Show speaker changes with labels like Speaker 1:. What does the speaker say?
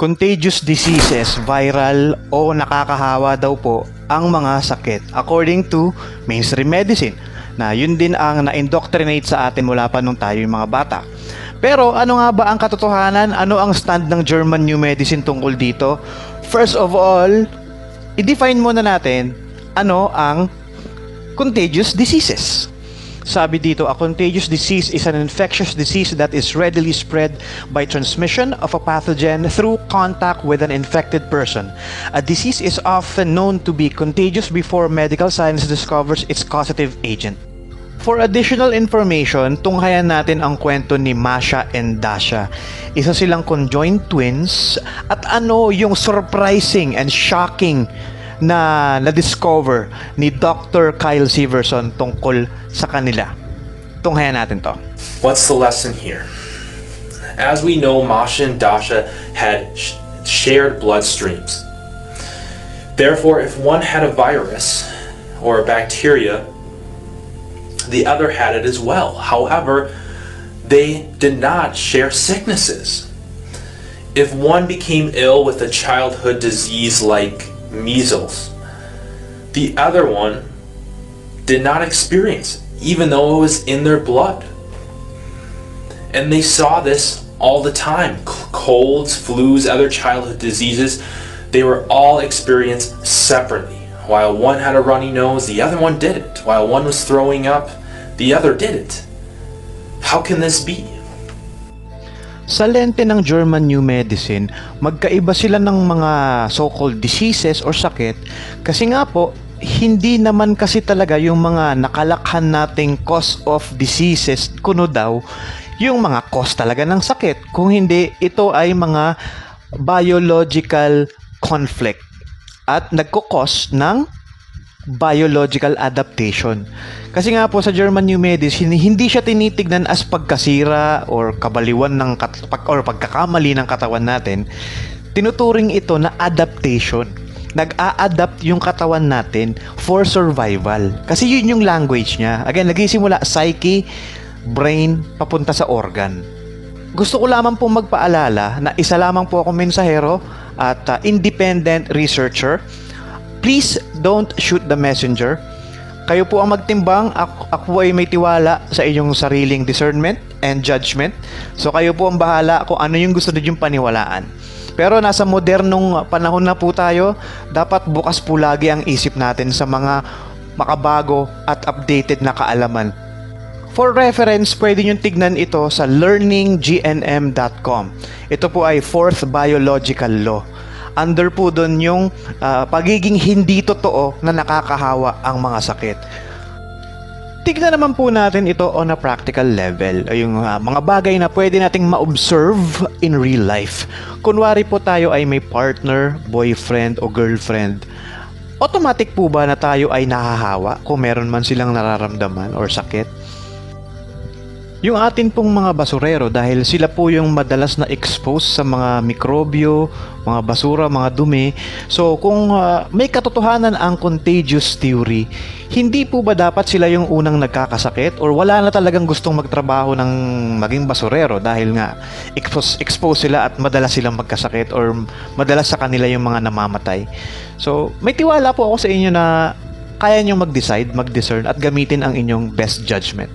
Speaker 1: Contagious diseases, viral o nakakahawa daw po ang mga sakit according to mainstream medicine na yun din ang na-indoctrinate sa atin mula pa nung tayo yung mga bata. Pero ano nga ba ang katotohanan? Ano ang stand ng German New Medicine tungkol dito? First of all, i-define muna natin ano ang contagious diseases. Sabi dito, a contagious disease is an infectious disease that is readily spread by transmission of a pathogen through contact with an infected person. A disease is often known to be contagious before medical science discovers its causative agent. For additional information, tunghayan natin ang kwento ni Masha and Dasha. Isa silang conjoined twins at ano yung surprising and shocking na na-discover ni Dr. Kyle Severson tungkol sa kanila. Natin to.
Speaker 2: What's the lesson here? As we know, Masha and Dasha had sh- shared bloodstreams. Therefore, if one had a virus or a bacteria, the other had it as well. However, they did not share sicknesses. If one became ill with a childhood disease like measles, the other one did not experience even though it was in their blood. And they saw this all the time colds, flus, other childhood diseases. They were all experienced separately. While one had a runny nose, the other one didn't. While one was throwing up, the other didn't. How can this be?
Speaker 1: Sa lente ng German New Medicine, magkaiba sila ng mga so-called diseases or sakit kasi nga po, hindi naman kasi talaga yung mga nakalakhan nating cause of diseases kuno daw yung mga cause talaga ng sakit. Kung hindi, ito ay mga biological conflict at nagkukos ng biological adaptation. Kasi nga po sa German New Medicine, hindi siya tinitignan as pagkasira or kabaliwan ng kat- or pagkakamali ng katawan natin. Tinuturing ito na adaptation. Nag-a-adapt yung katawan natin for survival. Kasi yun yung language niya. Again, nagsisimula psyche, brain, papunta sa organ. Gusto ko lamang pong magpaalala na isa lamang po ako mensahero at uh, independent researcher. Please don't shoot the messenger. Kayo po ang magtimbang. Ako, ako ay may tiwala sa inyong sariling discernment and judgment. So kayo po ang bahala kung ano yung gusto ninyong paniwalaan. Pero nasa modernong panahon na po tayo, dapat bukas po lagi ang isip natin sa mga makabago at updated na kaalaman For reference, pwede nyo tignan ito sa learninggnm.com. Ito po ay fourth biological law. Under po doon yung ah, pagiging hindi totoo na nakakahawa ang mga sakit. Tignan naman po natin ito on a practical level. Yung ah, mga bagay na pwede nating ma-observe in real life. Kunwari po tayo ay may partner, boyfriend o girlfriend. Automatic po ba na tayo ay nahahawa kung meron man silang nararamdaman or sakit? Yung atin pong mga basurero dahil sila po yung madalas na expose sa mga mikrobyo, mga basura, mga dumi. So kung ah, may katotohanan ang contagious theory, hindi po ba dapat sila yung unang nagkakasakit or wala na talagang gustong magtrabaho ng maging basurero dahil nga expose, expose sila at madalas silang magkasakit or madalas sa kanila yung mga namamatay. So may tiwala po ako sa inyo na kaya nyo mag-decide, mag-discern at gamitin ang inyong best judgment.